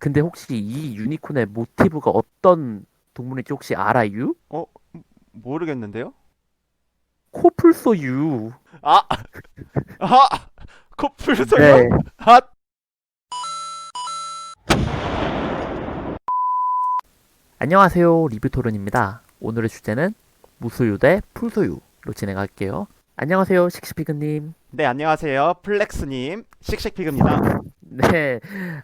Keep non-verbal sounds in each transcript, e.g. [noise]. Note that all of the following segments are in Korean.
근데 혹시 이 유니콘의 모티브가 어떤 동물인지 혹시 알아요? 모르겠는데요? 코뿔소유. 아! 아! 코뿔소요? 네. 아! 안녕하세요. 리뷰 토론입니다. 오늘의 주제는 무소유 대 풀소유로 진행할게요. 안녕하세요. 씩씩피그님. 네, 안녕하세요. 플렉스님, 씩씩피그입니다. 네,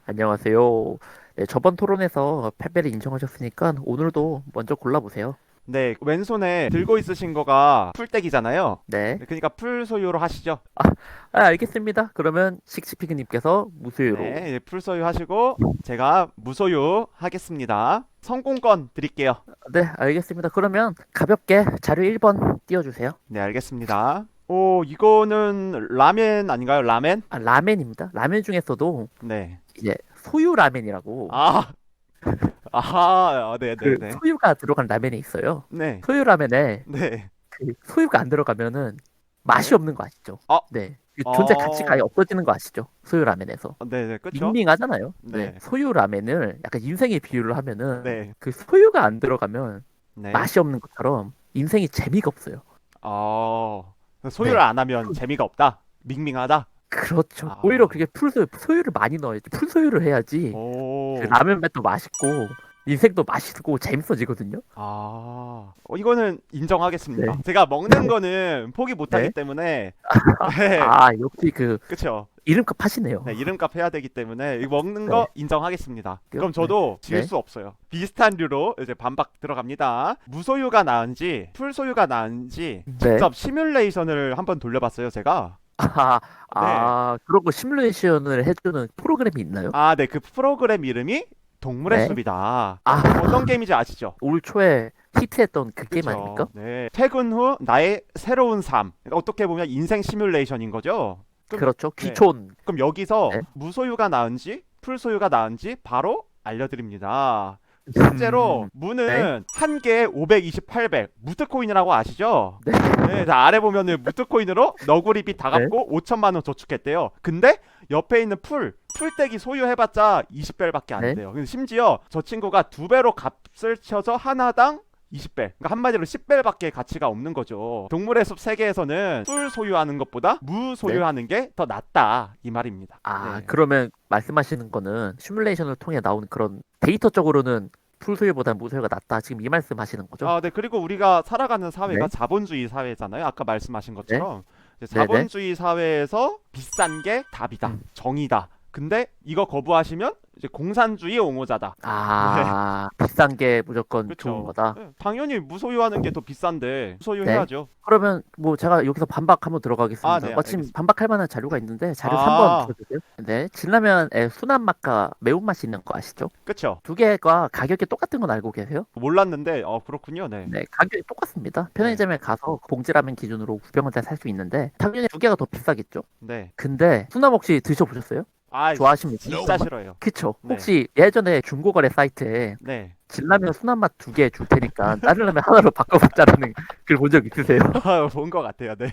안녕하세요. 네, 저번 토론에서 패배를 인정하셨으니까 오늘도 먼저 골라보세요. 네, 왼손에 들고 있으신 거가 풀떼기잖아요. 네. 네, 그러니까 풀 소유로 하시죠. 아, 알겠습니다. 그러면 씩씩피그님께서 무소유로. 네, 이제 풀 소유 하시고 제가 무소유 하겠습니다. 성공권 드릴게요. 네, 알겠습니다. 그러면 가볍게 자료 1번 띄워주세요. 네, 알겠습니다. 오, 이거는 라멘 아닌가요? 라멘? 아, 라멘입니다. 라멘 중에서도 네. 이제 소유 라멘이라고 아, [laughs] 아하, 네, 네, 그 네. 소유가 들어간 라멘이 있어요. 네, 소유 라멘에 네. 그 소유가 안 들어가면은 맛이 없는 거 아시죠? 어? 네. 그 존재 어. 가치가 아예 없어지는 거 아시죠? 소유 라멘에서. 네, 네, 그쵸? 밍밍하잖아요. 네. 네. 소유 라멘을 약간 인생에 비유를 하면은 네, 그 소유가 안 들어가면 네. 맛이 없는 것처럼 인생이 재미가 없어요. 어, 소유를 네. 안 하면 재미가 없다? 밍밍하다? 그렇죠. 아. 오히려 그게 풀소유, 소유를 많이 넣어야지. 풀소유를 해야지. 오, 그 라면 맛도 맛있고 인생도 맛있고 재밌어지거든요. 아, 어, 이거는 인정하겠습니다. 네. 제가 먹는 거는 포기 못 하기 네. 때문에, [laughs] 네, 아 역시 그 그쵸. 이름값 하시네요. 네, 이름값 해야 되기 때문에 이거 먹는 네. 거 인정하겠습니다. 그럼 저도 질 네. 수 없어요. 비슷한 류로 이제 반박 들어갑니다. 무소유가 나은지 풀소유가 나은지 네. 직접 시뮬레이션을 한번 돌려봤어요, 제가. 아, 네. 아 그런 거 시뮬레이션을 해주는 프로그램이 있나요? 아, 네, 그 프로그램 이름이 동물의 네. 숲이다. 아. 어떤 게임인지 아시죠? 올 초에 히트했던 그 게임 그쵸. 아닙니까? 네. 퇴근 후 나의 새로운 삶. 그러니까 어떻게 보면 인생 시뮬레이션인 거죠. 그럼- 그렇죠. 네. 귀촌. 그럼 여기서 네. 무소유가 나은지 풀소유가 나은지 바로 알려드립니다. 실제로 음, 무는 한 개에 528백 무트코인이라고 아시죠? 네. 네, 자, 아래 보면은 무트코인으로 너구리비 다 네. 갚고 5천만 원 저축했대요. 근데 옆에 있는 풀 풀떼기 소유해봤자 20배밖에 안 네. 돼요. 근데 심지어 저 친구가 두 배로 값을 쳐서 하나당 20배. 그러니까 한마디로 10배밖에 가치가 없는 거죠. 동물의 숲 세계에서는 풀 소유하는 것보다 무 소유하는 게더 낫다 이 말입니다. 아 네. 그러면 말씀하시는 거는 시뮬레이션을 통해 나온 그런 데이터적으로는 풀소유보다 무소유가 낫다. 지금 이 말씀하시는 거죠? 아, 네. 그리고 우리가 살아가는 사회가 네. 자본주의 사회잖아요. 아까 말씀하신 것처럼 이제 네네. 자본주의 사회에서 비싼 게 답이다, 음. 정의다. 근데 이거 거부하시면 이제 공산주의 옹호자다. 아 비싼 게 무조건 그쵸. 좋은 거다. 네, 당연히 무소유하는 게 더 비싼데 무소유해야죠. 그러면 뭐 제가 여기서 반박 한번 들어가겠습니다. 아, 네, 마침 알겠습니다. 반박할 만한 자료가 있는데 자료 아. 3번 보여주세요. 네, 진라면에 순한 맛과 매운 맛이 있는 거 아시죠? 그쵸? 두 개가 가격이 똑같은 건 알고 계세요? 몰랐는데 어 그렇군요. 네. 네, 가격이 똑같습니다. 편의점에 가서 봉지라면 기준으로 900원대 살수 있는데 당연히 두 개가 더 비싸겠죠. 네. 근데 순함 혹시 드셔보셨어요? 아, 좋아하십니까? 진짜 싫어요. 그쵸. 네. 혹시 예전에 중고거래 사이트에 네. 진라면 순한 맛 두 개 줄 테니까 다른 라면 하나로 바꿔봤자라는 [laughs] 글 본 적 있으세요? [laughs] 본것 같아요. 네.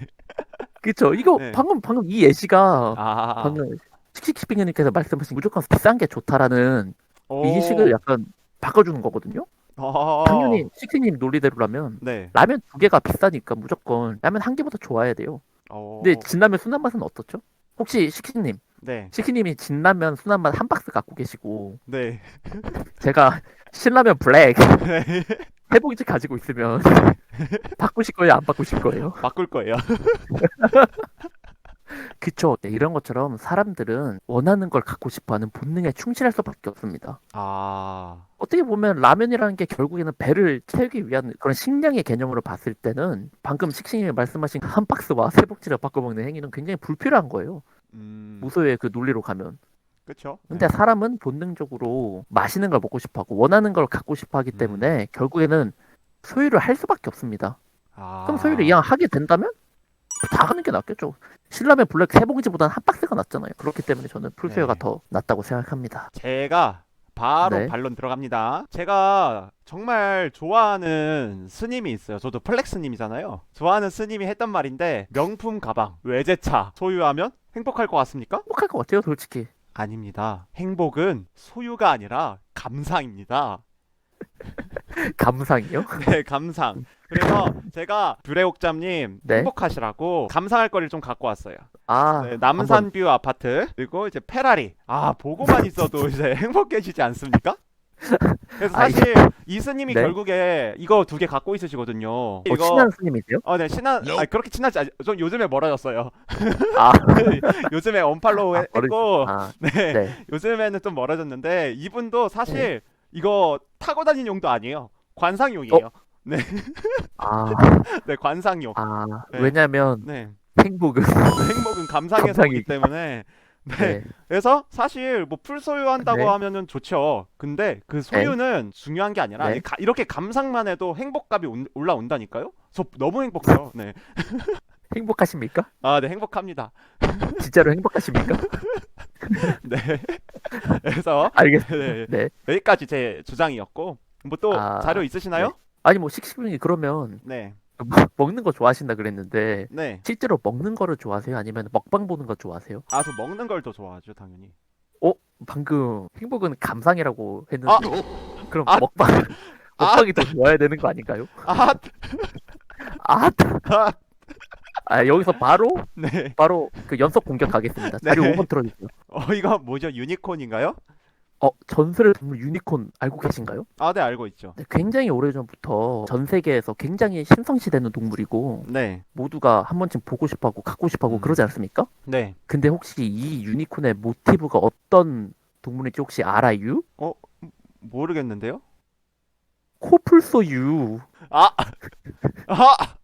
그쵸. 이거 네. 방금 방금 이 예시가 아. 방금 씩씩씩빙님께서 말씀하신 무조건 비싼 게 좋다라는 오. 인식을 약간 바꿔주는 거거든요. 어. 당연히 식스님 논리대로라면 네. 라면 두 개가 비싸니까 무조건 라면 한 개보다 좋아야 돼요. 어. 근데 진라면 순한 맛은 어떻죠? 혹시 식스님, 네. 식스님이 진라면 순한 맛 한 박스 갖고 계시고 네. 제가 신라면 블랙 [laughs] 네. 세 봉지 가지고 있으면 [laughs] 바꾸실 거예요? 안 바꾸실 거예요? 바꿀 거예요. [laughs] 그쵸. 네, 이런 것처럼 사람들은 원하는 걸 갖고 싶어하는 본능에 충실할 수밖에 없습니다. 아. 어떻게 보면 라면이라는 게 결국에는 배를 채우기 위한 그런 식량의 개념으로 봤을 때는 방금 식신님이 말씀하신 한 박스와 세 봉지를 바꿔먹는 행위는 굉장히 불필요한 거예요. 음. 무소유의 그 논리로 가면. 그쵸? 근데 사람은 본능적으로 맛있는 걸 먹고 싶어하고 원하는 걸 갖고 싶어하기 음. 때문에 결국에는 소유를 할 수밖에 없습니다. 아. 그럼 소유를 이왕 하게 된다면 다 하는 게 낫겠죠. 신라면 블랙 세 봉지보다는 한 박스가 낫잖아요. 그렇기 때문에 저는 풀소유가 네. 더 낫다고 생각합니다. 제가 바로 네. 반론 들어갑니다. 제가 정말 좋아하는 스님이 있어요. 저도 플렉스 님이잖아요. 좋아하는 스님이 했던 말인데 명품 가방, 외제차 소유하면 행복할 것 같습니까? 행복할 것 같아요, 솔직히. 아닙니다. 행복은 소유가 아니라 감상입니다. [laughs] 감상이요? [laughs] 네, 감상. 그래서 제가 뷰레옥잠님 네. 행복하시라고 감상할 거리를 좀 갖고 왔어요. 아, 네, 남산뷰 아파트 그리고 이제 페라리. 아 보고만 있어도 [laughs] 이제 행복해지지 않습니까? 그래서 아, 사실 이스님이 네. 결국에 이거 두 개 갖고 있으시거든요. 어, 이거 친한 스님이세요? 어, 네, 친한, 아니, 그렇게 친하지, 않- 좀 요즘에 멀어졌어요. 아, [laughs] 요즘에 언팔로우 아, 했- 했고, 아, 네, 네. 요즘에는 좀 멀어졌는데, 이분도 사실 이거 타고 다니는 용도 아니에요. 관상용이에요. 아, [laughs] 네, 관상용. 아, 네. 왜냐면 네, 행복은 [laughs] 행복은 감상에서 오기 감상이- 때문에. 네. 네. 그래서 사실 뭐 풀 소유한다고 네. 하면은 좋죠. 근데 그 소유는 중요한 게 아니라 네. 가- 이렇게 감상만 해도 행복감이 온- 올라온다니까요. 저 너무 행복해요. 네. [laughs] 행복하십니까? 아, 네, 행복합니다. 진짜로 행복하십니까? 네. 그래서 알겠습니다. 네, 네. 여기까지 제 주장이었고 뭐 또 아, 자료 있으시나요? 아니 뭐 식신이 그러면 네. 먹- [laughs] 먹는 거 좋아하신다 그랬는데 네. 실제로 먹는 거를 좋아하세요? 아니면 먹방 보는 거 좋아하세요? 아, 저 먹는 걸 더 좋아하죠, 당연히. 방금 행복은 감상이라고 했는데 아, 그럼 아, 먹방 [laughs] 먹방이 더 좋아야 되는 거 아닌가요? 아, 아, 아, 아 여기서 바로 네. 바로 그 연속 공격 가겠습니다. 자료 네. 5번 틀어주세요. 어, 이거 뭐죠? 유니콘인가요? 어 전설의 동물 유니콘 알고 계신가요? 아, 네, 알고 있죠. 네, 굉장히 오래전부터 전 세계에서 굉장히 신성시되는 동물이고 네. 모두가 한 번쯤 보고 싶어하고 갖고 싶어하고 음. 그러지 않습니까? 네. 근데 혹시 이 유니콘의 모티브가 어떤 동물인지 혹시 알아요? 모르겠는데요? 코뿔소유. 아, 아,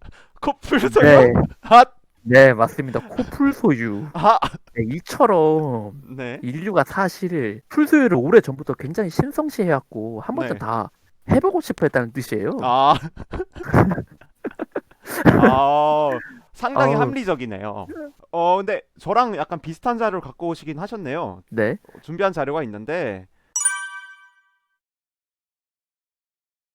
코뿔소요? 네, 아, 네 맞습니다. 코뿔소유. 아, 네, 이처럼 네. 인류가 사실 풀소유를 오래 전부터 굉장히 신성시해왔고 한 번쯤 네. 다 해보고 싶어했다는 뜻이에요. 아, [laughs] 아, 상당히 아우. 합리적이네요. 어, 근데 저랑 약간 비슷한 자료를 갖고 오시긴 하셨네요. 네, 준비한 자료가 있는데